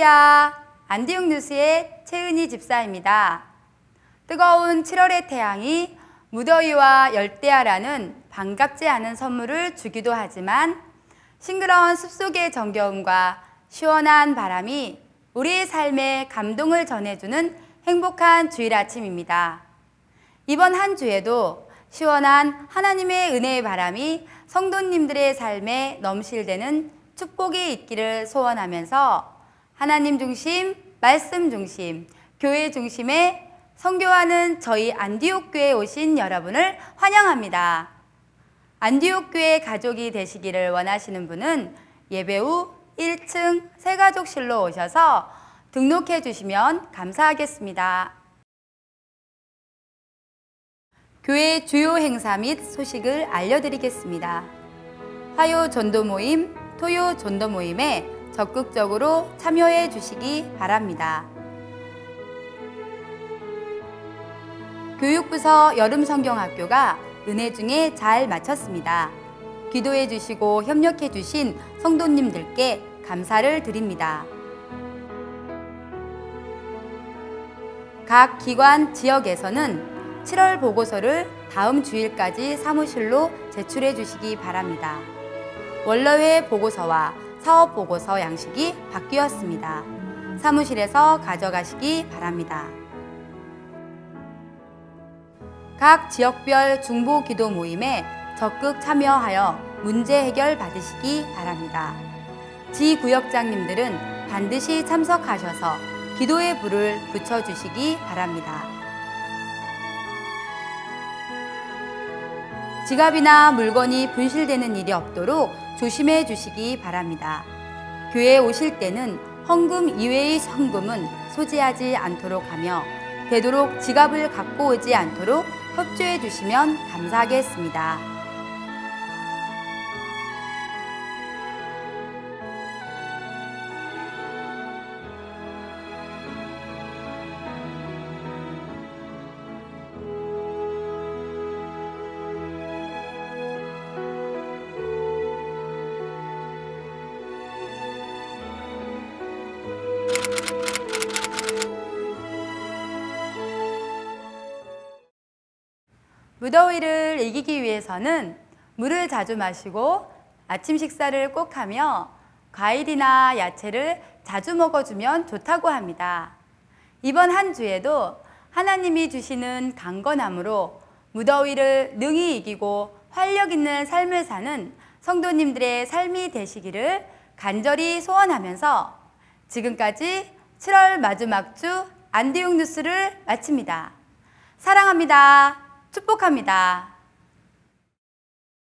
할렐루야! 안디옥 뉴스의 최은희 집사입니다. 뜨거운 7월의 태양이 무더위와 열대야라는 반갑지 않은 선물을 주기도 하지만 싱그러운 숲속의 정겨움과 시원한 바람이 우리의 삶에 감동을 전해주는 행복한 주일 아침입니다. 이번 한 주에도 시원한 하나님의 은혜의 바람이 성도님들의 삶에 넘실대는 축복이 있기를 소원하면서 하나님 중심, 말씀 중심, 교회 중심의 성교하는 저희 안디옥 교회에 오신 여러분을 환영합니다. 안디옥 교회 가족이 되시기를 원하시는 분은 예배 후 1층 새가족실로 오셔서 등록해 주시면 감사하겠습니다. 교회 주요 행사 및 소식을 알려드리겠습니다. 화요 전도 모임, 토요 전도 모임에 적극적으로 참여해 주시기 바랍니다. 교육부서 여름성경학교가 은혜 중에 잘 마쳤습니다. 기도해 주시고 협력해 주신 성도님들께 감사를 드립니다. 각 기관 지역에서는 7월 보고서를 다음 주일까지 사무실로 제출해 주시기 바랍니다. 원로회 보고서와 사업 보고서 양식이 바뀌었습니다. 사무실에서 가져가시기 바랍니다. 각 지역별 중보 기도 모임에 적극 참여하여 문제 해결 받으시기 바랍니다. 지구역장님들은 반드시 참석하셔서 기도의 불을 붙여주시기 바랍니다. 지갑이나 물건이 분실되는 일이 없도록 조심해 주시기 바랍니다. 교회에 오실 때는 헌금 이외의 헌금은 소지하지 않도록 하며 되도록 지갑을 갖고 오지 않도록 협조해 주시면 감사하겠습니다. 무더위를 이기기 위해서는 물을 자주 마시고 아침 식사를 꼭 하며 과일이나 야채를 자주 먹어주면 좋다고 합니다. 이번 한 주에도 하나님이 주시는 강건함으로 무더위를 능히 이기고 활력 있는 삶을 사는 성도님들의 삶이 되시기를 간절히 소원하면서 지금까지 7월 마지막 주 안디옥 뉴스를 마칩니다. 사랑합니다. 축복합니다.